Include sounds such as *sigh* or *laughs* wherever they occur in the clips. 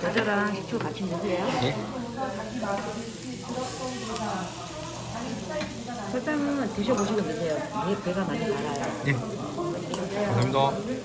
과자랑 식초 같이 넣으세요. 예? 설탕은 드셔보시고 드세요. 배, 배가 많이 갈아요. 예. 감사합니다.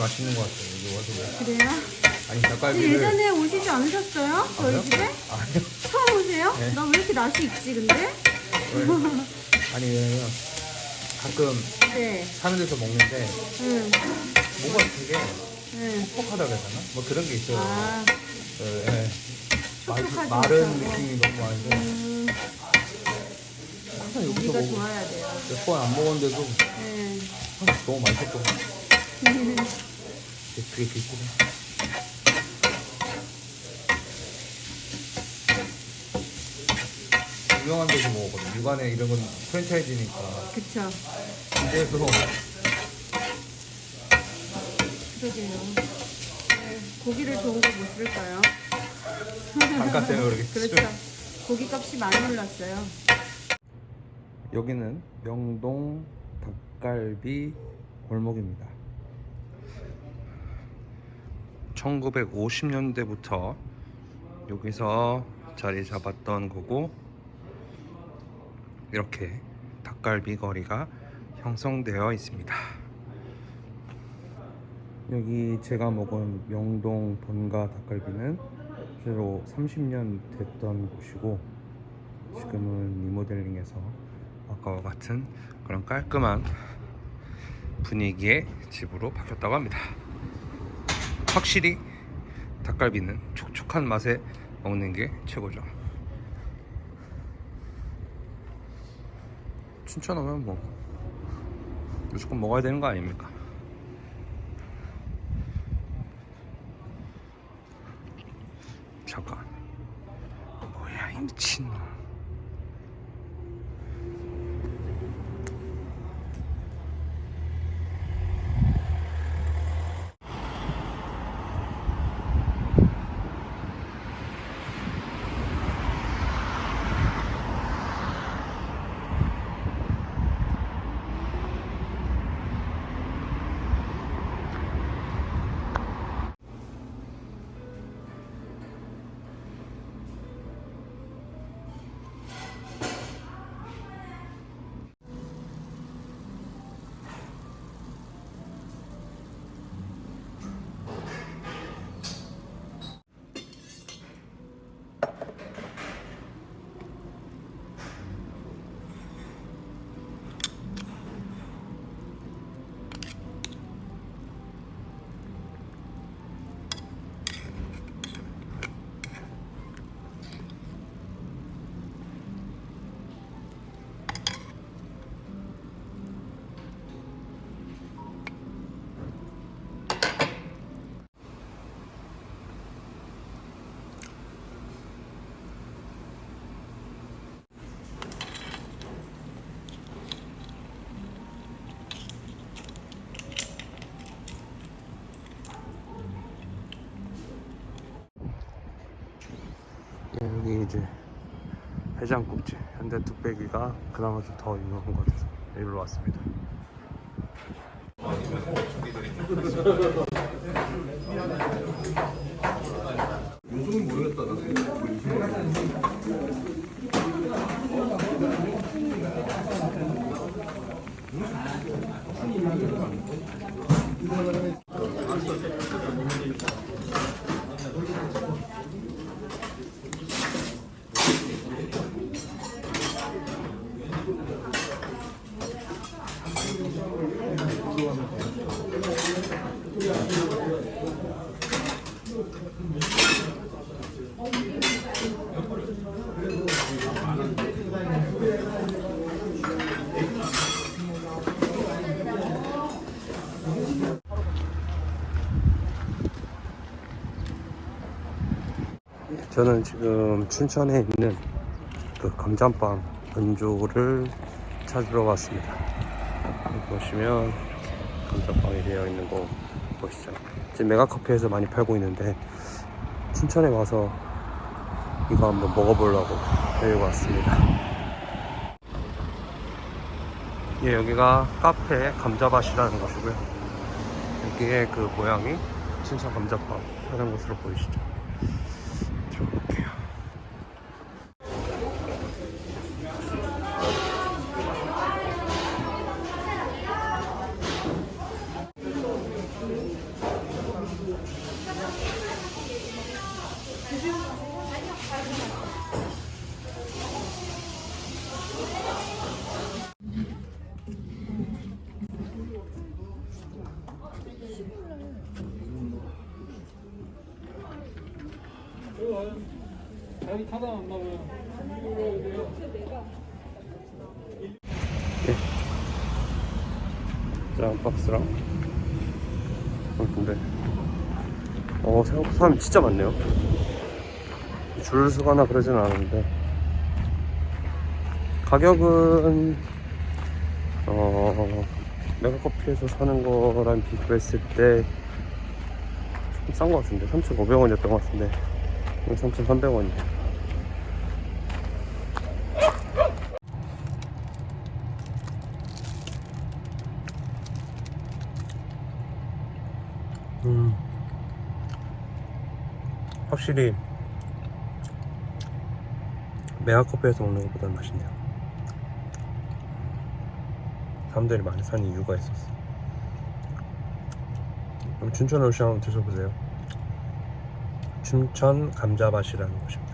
확실히 맛있는 것 같아요. 여기 와서 뭐. 그래요? 아니 닭갈비를 예전에 오시지 않으셨어요? 저희 그래요? 집에? 아니요. 처음 오세요? 네. 나 왜 이렇게 낯이 익지 근데? 왜? 아니 왜냐면 가끔 *laughs* 네. 사는 데서 먹는데 응. 뭐가 되게 응. 퍽퍽하다 그러잖아? 뭐 그런 게 있어요. 아. 예, 예. 마- 촉촉하지 마른 못하고. 느낌이 너무 많은데 음. 항상 여기서 먹고 좋아야 돼요. 몇번 안 먹었는데도 네. 항상 너무 맛있었고 그게 비슷해. 유명한 데서 먹었거든. 육안에 이런 건 프랜차이즈니까. 그쵸. 근데도 그러게요. 네. 고기를 좋은 거 못 쓸까요? 때문에 그러겠지. *laughs* 그렇죠. 고기 값이 많이 올랐어요. 여기는 명동 닭갈비 골목입니다. 1950년대부터 여기서 자리 잡았던 거고 이렇게 닭갈비 거리가 형성되어 있습니다. 여기 제가 먹은 명동 본가 닭갈비는 실제로 30년 됐던 곳이고 지금은 리모델링해서 아까와 같은 그런 깔끔한 분위기의 집으로 바뀌었다고 합니다. 확실히 닭갈비는 촉촉한 맛에 먹는 게 최고죠. 춘천 오면 뭐 무조건 먹어야 되는 거 아닙니까? 잠깐 뭐야 이 미친놈 이제 해장국집 현대 뚝배기가 그나마 좀 더 유명한 것 같아서 여기로 왔습니다. 저는 지금 춘천에 있는 그 감자빵 은조를 찾으러 왔습니다. 보시면 감자빵이 되어 있는 거 보시죠. 지금 메가커피에서 많이 팔고 있는데 춘천에 와서 이거 한번 먹어보려고 여기 왔습니다. 예, 여기가 카페 감자밭이라는 곳이고요. 여기에 그 모양이 춘천 감자빵 하는 곳으로 보이시죠? 짠 박스랑. 어 근데. 어 생각보다 사람이 진짜 많네요. 줄 서거나 그러진 않은데. 가격은 어 메가커피에서 사는 거랑 비교했을 때 조금 싼거 같은데. 3,500원이었던 거 같은데. 3,300원이에요 확실히 메가커피에서 먹는 것보다는 맛있네요. 사람들이 많이 사는 이유가 있었어. 그럼 춘천에 오시면 한번 드셔보세요. 춘천 감자밭이라는 곳입니다.